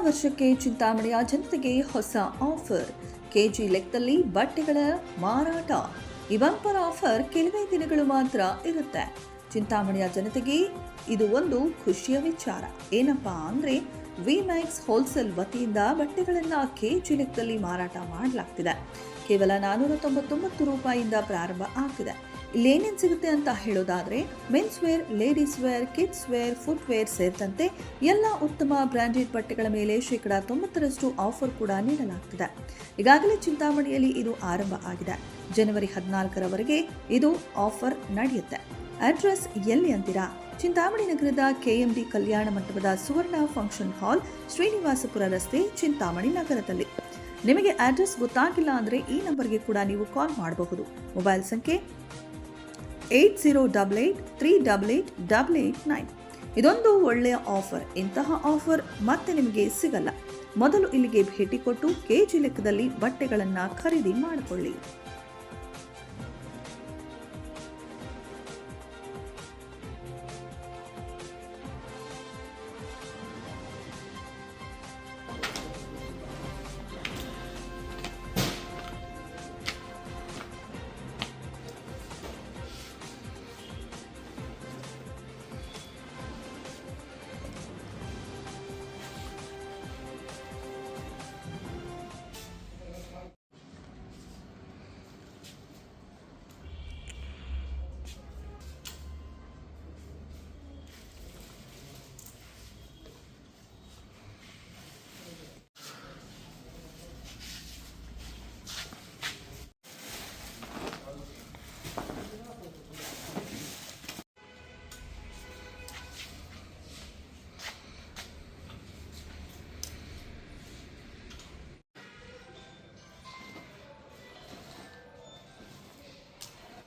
ವರ್ಷಕ್ಕೆ ಚಿಂತಾಮಣಿಯ ಜನತೆಗೆ ಹೊಸ ಆಫರ್. ಕೆಜಿ ಲೆಕ್ಕದಲ್ಲಿ ಬಟ್ಟೆಗಳ ಮಾರಾಟ. ಈ ಬಂಪರ್ ಆಫರ್ ಕೆಲವೇ ದಿನಗಳು ಮಾತ್ರ ಇರುತ್ತೆ. ಚಿಂತಾಮಣಿಯ ಜನತೆಗೆ ಇದು ಒಂದು ಖುಷಿಯ ವಿಚಾರ. ಏನಪ್ಪಾ ಅಂದ್ರೆ ವಿಮ್ಯಾಕ್ಸ್ ಹೋಲ್ಸೇಲ್ ವತಿಯಿಂದ ಬಟ್ಟೆಗಳನ್ನು ಕೆಜಿ ಲೆಕ್ಕದಲ್ಲಿ ಮಾರಾಟ ಮಾಡಲಾಗ್ತಿದೆ. ಕೇವಲ ನಾನ್ನೂರ ತೊಂಬತ್ತೊಂಬತ್ತು ರೂಪಾಯಿಯಿಂದ ಪ್ರಾರಂಭ ಆಗ್ತಿದೆ. ಇಲ್ಲೇನೇನು ಸಿಗುತ್ತೆ ಅಂತ ಹೇಳೋದಾದರೆ men's wear ladies wear kids wear footwear ಸೇರಿದಂತೆ ಎಲ್ಲ ಉತ್ತಮ ಬ್ರ್ಯಾಂಡೆಡ್ ಬಟ್ಟೆಗಳ ಮೇಲೆ ಶೇಕಡಾ ತೊಂಬತ್ತರಷ್ಟು ಆಫರ್ ಕೂಡ ನೀಡಲಾಗ್ತಿದೆ. ಈಗಾಗಲೇ ಚಿಂತಾಮಣಿಯಲ್ಲಿ ಇದು ಆರಂಭ ಆಗಿದೆ. ಜನವರಿ ಹದಿನಾಲ್ಕರವರೆಗೆ ಇದು ಆಫರ್ ನಡೆಯುತ್ತೆ. ಅಡ್ರೆಸ್ ಎಲ್ಲಿ ಅಂತೀರಾ? ಚಿಂತಾಮಣಿ ನಗರದ ಕೆಎಂಡಿ ಕಲ್ಯಾಣ ಮಂಟಪದ ಸುವರ್ಣ ಫಂಕ್ಷನ್ ಹಾಲ್ ಶ್ರೀನಿವಾಸಪುರ ರಸ್ತೆ, ಚಿಂತಾಮಣಿ ನಗರದಲ್ಲಿ. ನಿಮಗೆ ಅಡ್ರೆಸ್ ಗೊತ್ತಾಗಿಲ್ಲ ಅಂದರೆ ಈ ನಂಬರ್ಗೆ ಕೂಡ ನೀವು ಕಾಲ್ ಮಾಡಬಹುದು. ಮೊಬೈಲ್ ಸಂಖ್ಯೆ eight zero double eight three double eight double eight nine. ಇದೊಂದು ಒಳ್ಳೆಯ ಆಫರ್. ಇಂತಹ ಆಫರ್ ಮತ್ತೆ ನಿಮಗೆ ಸಿಗಲ್ಲ. ಮೊದಲು ಇಲ್ಲಿಗೆ ಭೇಟಿ ಕೊಟ್ಟು ಕೆಜಿ ಲೆಕ್ಕದಲ್ಲಿ ಬಟ್ಟೆಗಳನ್ನು ಖರೀದಿ ಮಾಡಿಕೊಳ್ಳಿ.